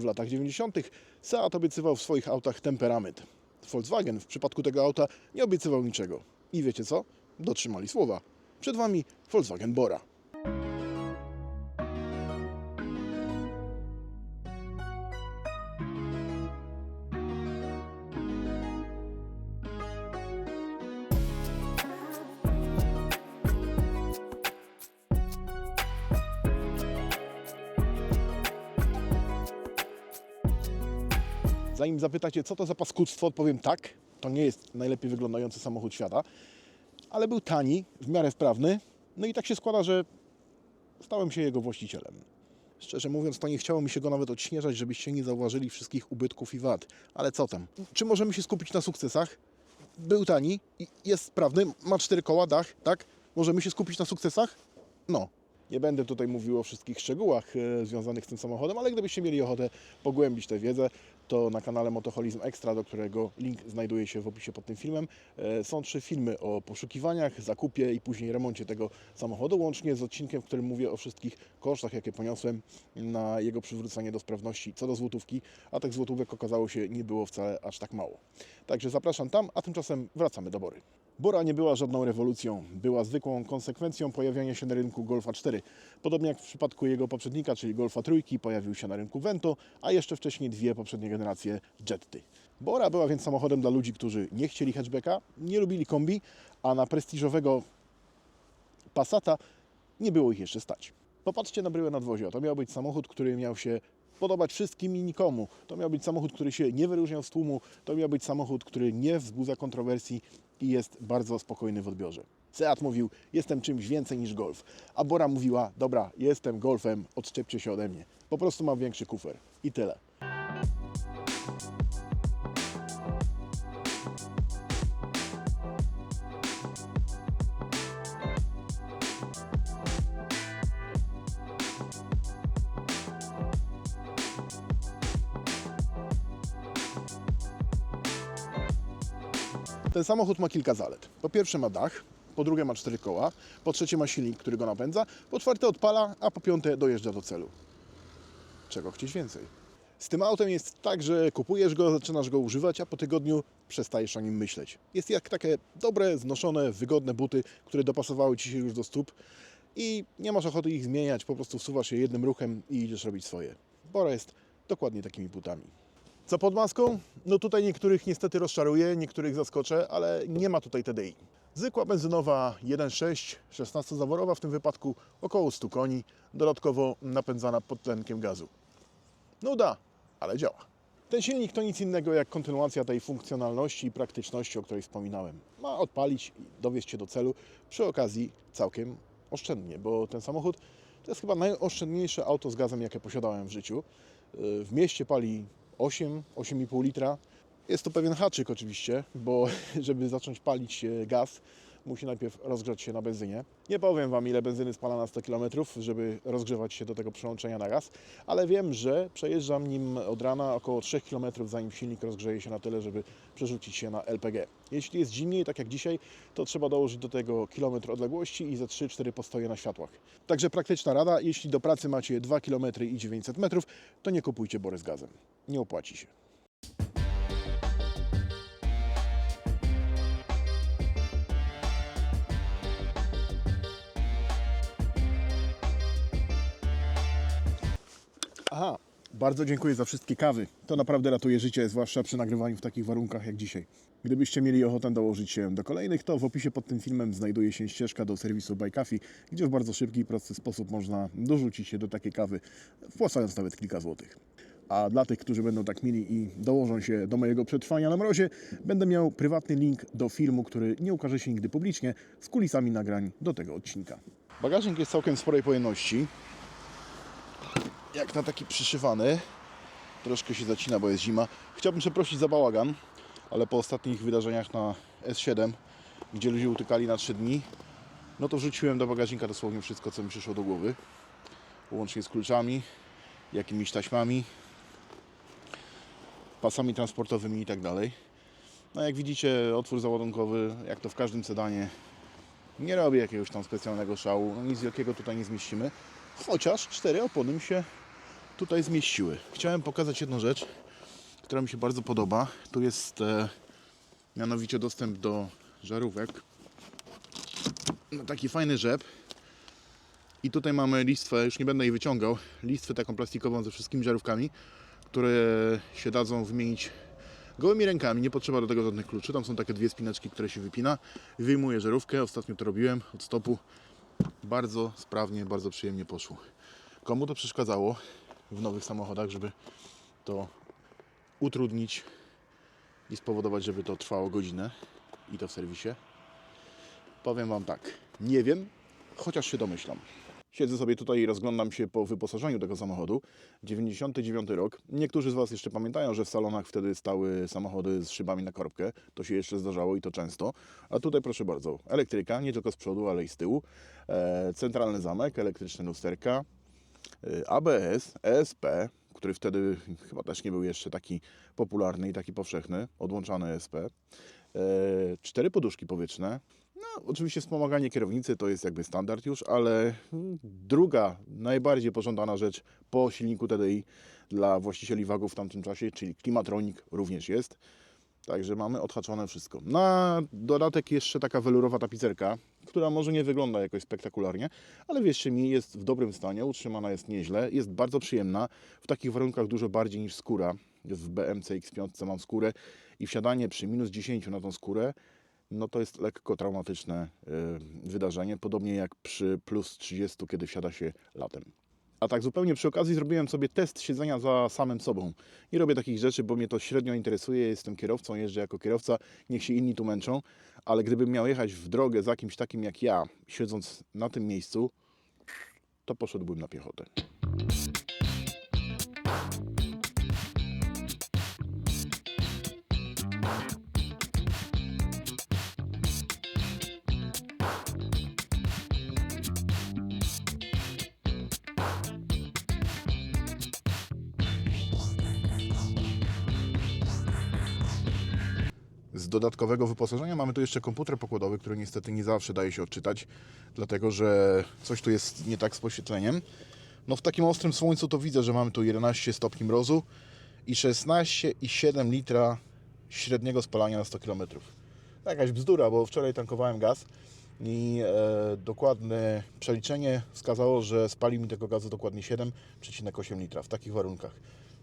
w latach 90. Seat obiecywał w swoich autach temperament. Volkswagen w przypadku tego auta nie obiecywał niczego. I wiecie co? Dotrzymali słowa. Przed Wami Volkswagen Bora. Zanim zapytacie, co to za paskudztwo, odpowiem tak. To nie jest najlepiej wyglądający samochód świata, ale był tani, w miarę wprawny. No i tak się składa, że stałem się jego właścicielem. Szczerze mówiąc, to nie chciało mi się go nawet odśnieżać, żebyście nie zauważyli wszystkich ubytków i wad. Ale co tam? Czy możemy się skupić na sukcesach? Był tani, jest sprawny, ma cztery koła, dach, tak? Możemy się skupić na sukcesach? No. Nie będę tutaj mówił o wszystkich szczegółach e, związanych z tym samochodem, ale gdybyście mieli ochotę pogłębić tę wiedzę, to na kanale Motoholizm Extra, do którego link znajduje się w opisie pod tym filmem, e, są trzy filmy o poszukiwaniach, zakupie i później remoncie tego samochodu, łącznie z odcinkiem, w którym mówię o wszystkich kosztach, jakie poniosłem na jego przywrócenie do sprawności co do złotówki, a tych złotówek okazało się nie było wcale aż tak mało. Także zapraszam tam, a tymczasem wracamy do Bory. Bora nie była żadną rewolucją, była zwykłą konsekwencją pojawiania się na rynku Golfa 4. Podobnie jak w przypadku jego poprzednika, czyli Golfa Trójki, pojawił się na rynku Vento, a jeszcze wcześniej dwie poprzednie generacje Jetty. Bora była więc samochodem dla ludzi, którzy nie chcieli hatchbacka, nie lubili kombi, a na prestiżowego Passata nie było ich jeszcze stać. Popatrzcie na bryłę nadwozia. To miał być samochód, który miał się podobać wszystkim i nikomu. To miał być samochód, który się nie wyróżniał z tłumu. To miał być samochód, który nie wzbudza kontrowersji i jest bardzo spokojny w odbiorze. Seat mówił, jestem czymś więcej niż Golf. A Bora mówiła, dobra, jestem Golfem, odczepcie się ode mnie. Po prostu mam większy kufer. I tyle. Ten samochód ma kilka zalet. Po pierwsze ma dach, po drugie ma cztery koła, po trzecie ma silnik, który go napędza, po czwarte odpala, a po piąte dojeżdża do celu. Czego chcieć więcej? Z tym autem jest tak, że kupujesz go, zaczynasz go używać, a po tygodniu przestajesz o nim myśleć. Jest jak takie dobre, znoszone, wygodne buty, które dopasowały Ci się już do stóp i nie masz ochoty ich zmieniać, po prostu wsuwasz je jednym ruchem i idziesz robić swoje. Bora jest dokładnie takimi butami. Co pod maską? No tutaj niektórych niestety rozczaruję, niektórych zaskoczę, ale nie ma tutaj TDI. Zwykła benzynowa 1.6, 16-zaworowa w tym wypadku, około 100 koni, dodatkowo napędzana pod tlenkiem gazu. Nuda, ale działa. Ten silnik to nic innego jak kontynuacja tej funkcjonalności i praktyczności, o której wspominałem. Ma odpalić i dowieźć się do celu, przy okazji całkiem oszczędnie, bo ten samochód to jest chyba najoszczędniejsze auto z gazem, jakie posiadałem w życiu. Yy, W mieście pali 8, 8,5 litra. Jest to pewien haczyk oczywiście, bo żeby zacząć palić e, gaz, musi najpierw rozgrzać się na benzynie. Nie powiem Wam, ile benzyny spala na 100 km, żeby rozgrzewać się do tego przełączenia na gaz, ale wiem, że przejeżdżam nim od rana około 3 km, zanim silnik rozgrzeje się na tyle, żeby przerzucić się na LPG. Jeśli jest zimniej, tak jak dzisiaj, to trzeba dołożyć do tego kilometr odległości i ze 3-4 postoje na światłach. Także praktyczna rada, jeśli do pracy macie 2 km i 900 metrów, to nie kupujcie bory z gazem. Nie opłaci się. Aha, bardzo dziękuję za wszystkie kawy. To naprawdę ratuje życie, zwłaszcza przy nagrywaniu w takich warunkach jak dzisiaj. Gdybyście mieli ochotę dołożyć się do kolejnych, to w opisie pod tym filmem znajduje się ścieżka do serwisu Buy Coffee, gdzie w bardzo szybki i prosty sposób można dorzucić się do takiej kawy, wpłacając nawet kilka złotych. A dla tych, którzy będą tak mili i dołożą się do mojego przetrwania na mrozie, będę miał prywatny link do filmu, który nie ukaże się nigdy publicznie, z kulisami nagrań do tego odcinka. Bagażnik jest całkiem sporej pojemności jak na taki przyszywany. Troszkę się zacina, bo jest zima. Chciałbym przeprosić za bałagan, ale po ostatnich wydarzeniach na S7, gdzie ludzie utykali na 3 dni, no to wrzuciłem do bagażnika dosłownie wszystko, co mi przyszło do głowy. Łącznie z kluczami, jakimiś taśmami, pasami transportowymi i tak dalej. No jak widzicie, otwór załadunkowy, jak to w każdym sedanie, nie robi jakiegoś tam specjalnego szału. No nic wielkiego tutaj nie zmieścimy. Chociaż cztery opony mi się tutaj zmieściły. Chciałem pokazać jedną rzecz, która mi się bardzo podoba. Tu jest e, mianowicie dostęp do żarówek. No, taki fajny rzep. I tutaj mamy listwę, już nie będę jej wyciągał, listwę taką plastikową ze wszystkimi żarówkami, które się dadzą wymienić gołymi rękami, nie potrzeba do tego żadnych kluczy. Tam są takie dwie spineczki, które się wypina. Wyjmuję żarówkę, ostatnio to robiłem od stopu. Bardzo sprawnie, bardzo przyjemnie poszło. Komu to przeszkadzało w nowych samochodach, żeby to utrudnić i spowodować, żeby to trwało godzinę i to w serwisie? Powiem Wam tak, nie wiem, chociaż się domyślam. Siedzę sobie tutaj i rozglądam się po wyposażeniu tego samochodu. 99 rok. Niektórzy z Was jeszcze pamiętają, że w salonach wtedy stały samochody z szybami na korbkę. To się jeszcze zdarzało i to często. A tutaj proszę bardzo, elektryka, nie tylko z przodu, ale i z tyłu. E, centralny zamek, elektryczne lusterka, ABS, ESP, który wtedy chyba też nie był jeszcze taki popularny i taki powszechny, odłączany ESP. E, cztery poduszki powietrzne. No, oczywiście wspomaganie kierownicy to jest jakby standard już, ale druga, najbardziej pożądana rzecz po silniku TDI dla właścicieli wagów w tamtym czasie, czyli klimatronik również jest. Także mamy odhaczone wszystko. Na dodatek jeszcze taka welurowa tapicerka, która może nie wygląda jakoś spektakularnie, ale wierzcie mi, jest w dobrym stanie, utrzymana jest nieźle, jest bardzo przyjemna, w takich warunkach dużo bardziej niż skóra. W BMC X5 mam skórę i wsiadanie przy minus 10 na tą skórę, no to jest lekko traumatyczne y, wydarzenie, podobnie jak przy plus 30, kiedy wsiada się latem. A tak zupełnie przy okazji zrobiłem sobie test siedzenia za samym sobą. Nie robię takich rzeczy, bo mnie to średnio interesuje. Jestem kierowcą, jeżdżę jako kierowca, niech się inni tu męczą. Ale gdybym miał jechać w drogę za kimś takim jak ja, siedząc na tym miejscu, to poszedłbym na piechotę. Dodatkowego wyposażenia mamy tu jeszcze komputer pokładowy, który niestety nie zawsze daje się odczytać, dlatego że coś tu jest nie tak z poświetleniem. No w takim ostrym słońcu to widzę, że mamy tu 11 stopni mrozu i 16,7 litra średniego spalania na 100 km. Jakaś bzdura, bo wczoraj tankowałem gaz i e, dokładne przeliczenie wskazało, że spali mi tego gazu dokładnie 7,8 litra w takich warunkach.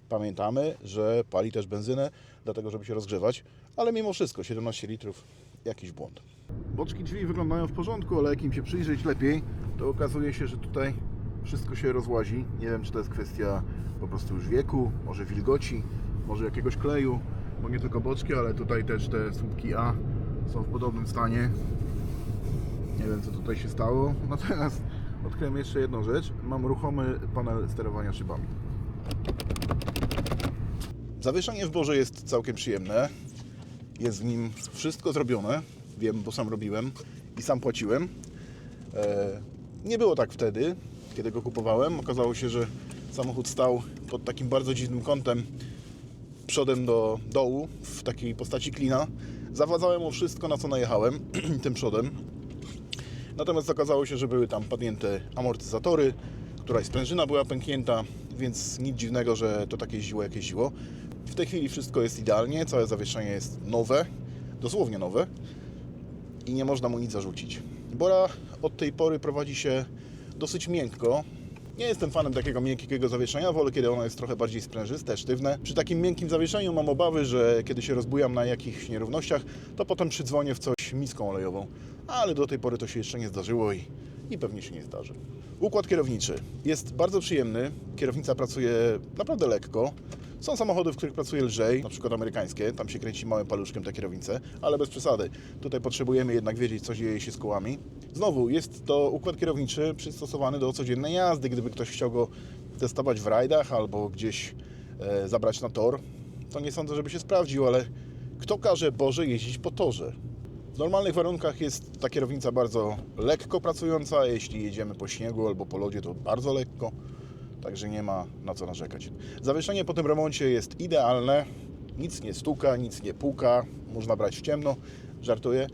Pamiętamy, że pali też benzynę, dlatego żeby się rozgrzewać, ale mimo wszystko 17 litrów, jakiś błąd. Boczki drzwi wyglądają w porządku, ale jak im się przyjrzeć lepiej, to okazuje się, że tutaj wszystko się rozłazi. Nie wiem, czy to jest kwestia po prostu już wieku, może wilgoci, może jakiegoś kleju, bo nie tylko boczki, ale tutaj też te słupki A są w podobnym stanie. Nie wiem, co tutaj się stało. Natomiast odkryłem jeszcze jedną rzecz. Mam ruchomy panel sterowania szybami. Zawieszenie w Boże jest całkiem przyjemne. Jest w nim wszystko zrobione. Wiem, bo sam robiłem i sam płaciłem. E, nie było tak wtedy, kiedy go kupowałem. Okazało się, że samochód stał pod takim bardzo dziwnym kątem przodem do dołu w takiej postaci klina. Zawadzałem o wszystko, na co najechałem tym przodem. Natomiast okazało się, że były tam padnięte amortyzatory, któraś sprężyna była pęknięta, więc nic dziwnego, że to tak jeździło, jak jeździło. W tej chwili wszystko jest idealnie, całe zawieszenie jest nowe, dosłownie nowe i nie można mu nic zarzucić. Bora od tej pory prowadzi się dosyć miękko. Nie jestem fanem takiego miękkiego zawieszenia, wolę kiedy ono jest trochę bardziej sprężyste, sztywne. Przy takim miękkim zawieszeniu mam obawy, że kiedy się rozbujam na jakichś nierównościach, to potem przydzwonię w coś miską olejową. Ale do tej pory to się jeszcze nie zdarzyło i, i pewnie się nie zdarzy. Układ kierowniczy jest bardzo przyjemny. Kierownica pracuje naprawdę lekko. Są samochody, w których pracuje lżej, na przykład amerykańskie, tam się kręci małym paluszkiem te kierownice, ale bez przesady. Tutaj potrzebujemy jednak wiedzieć, co dzieje się z kołami. Znowu, jest to układ kierowniczy przystosowany do codziennej jazdy. Gdyby ktoś chciał go testować w rajdach albo gdzieś e, zabrać na tor, to nie sądzę, żeby się sprawdził, ale kto każe Boże jeździć po torze? W normalnych warunkach jest ta kierownica bardzo lekko pracująca, jeśli jedziemy po śniegu albo po lodzie, to bardzo lekko, także nie ma na co narzekać. Zawieszenie po tym remoncie jest idealne, nic nie stuka, nic nie puka, można brać w ciemno, żartuję,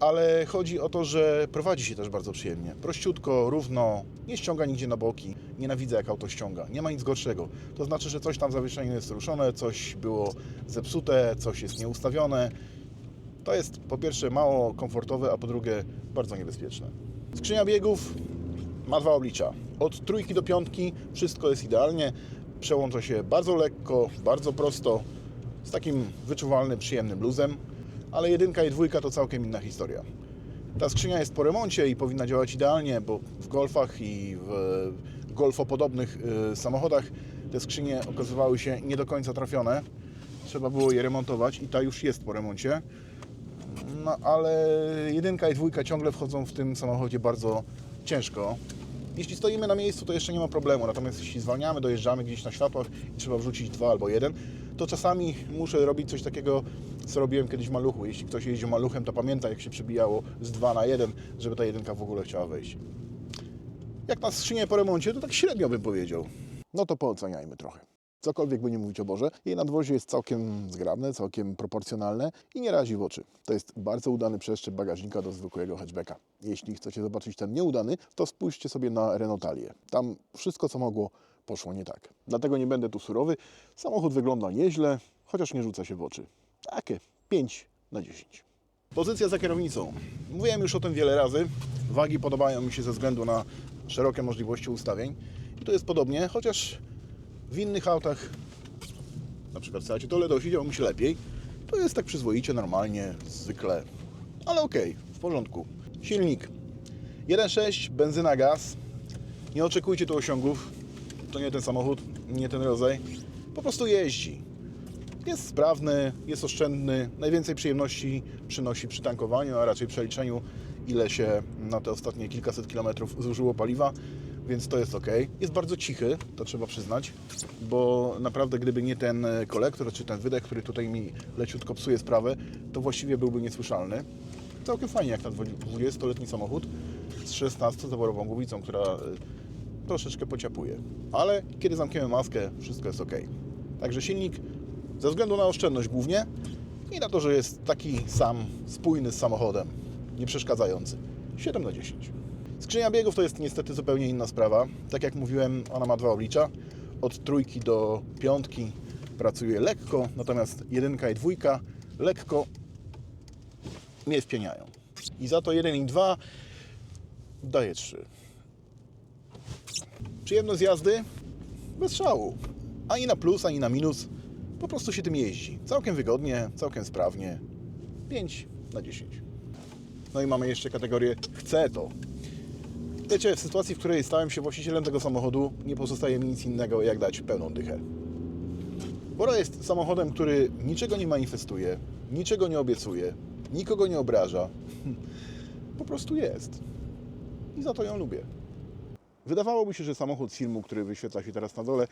ale chodzi o to, że prowadzi się też bardzo przyjemnie. Prościutko, równo, nie ściąga nigdzie na boki. Nienawidzę jak auto ściąga. Nie ma nic gorszego. To znaczy, że coś tam w zawieszeniu jest ruszone, coś było zepsute, coś jest nieustawione. To jest po pierwsze mało komfortowe, a po drugie bardzo niebezpieczne. Skrzynia biegów ma dwa oblicza. Od trójki do piątki wszystko jest idealnie. Przełącza się bardzo lekko, bardzo prosto, z takim wyczuwalnym, przyjemnym luzem, ale jedynka i dwójka to całkiem inna historia. Ta skrzynia jest po remoncie i powinna działać idealnie, bo w golfach i w golfopodobnych y, samochodach te skrzynie okazywały się nie do końca trafione. Trzeba było je remontować i ta już jest po remoncie. No ale jedynka i dwójka ciągle wchodzą w tym samochodzie bardzo ciężko. Jeśli stoimy na miejscu, to jeszcze nie ma problemu. Natomiast jeśli zwalniamy, dojeżdżamy gdzieś na światłach i trzeba wrzucić dwa albo jeden, to czasami muszę robić coś takiego, co robiłem kiedyś w maluchu. Jeśli ktoś jeździł maluchem, to pamięta, jak się przebijało z 2 na 1, żeby ta jedynka w ogóle chciała wejść. Jak na skrzynię po remoncie, to tak średnio bym powiedział. No to pooceniajmy trochę. Cokolwiek by nie mówić o Boże, jej nadwozie jest całkiem zgrabne, całkiem proporcjonalne i nie razi w oczy. To jest bardzo udany przeszczep bagażnika do zwykłego hatchbacka. Jeśli chcecie zobaczyć ten nieudany, to spójrzcie sobie na Renault Talię. Tam wszystko, co mogło, poszło nie tak. Dlatego nie będę tu surowy. Samochód wygląda nieźle, chociaż nie rzuca się w oczy. Takie 5 na 10. Pozycja za kierownicą. Mówiłem już o tym wiele razy. Wagi podobają mi się ze względu na szerokie możliwości ustawień. I tu jest podobnie, chociaż w innych autach, na przykład w Seacie Toledo, działo mi się lepiej. To jest tak przyzwoicie, normalnie, zwykle. Ale okej, w porządku. Silnik 1.6, benzyna, gaz. Nie oczekujcie tu osiągów. To nie ten samochód, nie ten rodzaj. Po prostu jeździ. Jest sprawny, jest oszczędny. Najwięcej przyjemności przynosi przy tankowaniu, a raczej przeliczeniu, ile się na te ostatnie kilkaset kilometrów zużyło paliwa, więc to jest ok. Jest bardzo cichy, to trzeba przyznać, bo naprawdę gdyby nie ten kolektor czy ten wydech, który tutaj mi leciutko psuje sprawę, to właściwie byłby niesłyszalny. Całkiem fajnie jak na 20-letni samochód z 16-zaworową głowicą, która y, troszeczkę pociapuje. Ale kiedy zamkniemy maskę, wszystko jest ok. Także silnik ze względu na oszczędność głównie i na to, że jest taki sam, spójny z samochodem, nie przeszkadzający. 7 na 10. Skrzynia biegów to jest niestety zupełnie inna sprawa. Tak jak mówiłem, ona ma dwa oblicza. Od trójki do piątki pracuje lekko, natomiast jedynka i dwójka lekko mnie wpieniają. I za to 1 i 2 daje 3. Przyjemność jazdy bez szału. Ani na plus, ani na minus. Po prostu się tym jeździ. Całkiem wygodnie, całkiem sprawnie. 5 na 10. No i mamy jeszcze kategorię chcę to. Wiecie, w sytuacji, w której stałem się właścicielem tego samochodu, nie pozostaje mi nic innego, jak dać pełną dychę. Bora jest samochodem, który niczego nie manifestuje, niczego nie obiecuje, nikogo nie obraża. Po prostu jest. I za to ją lubię. Wydawałoby się, że samochód z filmu, który wyświetla się teraz na dole,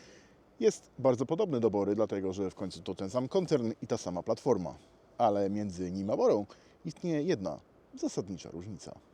jest bardzo podobny do Bory, dlatego że w końcu to ten sam koncern i ta sama platforma. Ale między nim a Borą istnieje jedna zasadnicza różnica.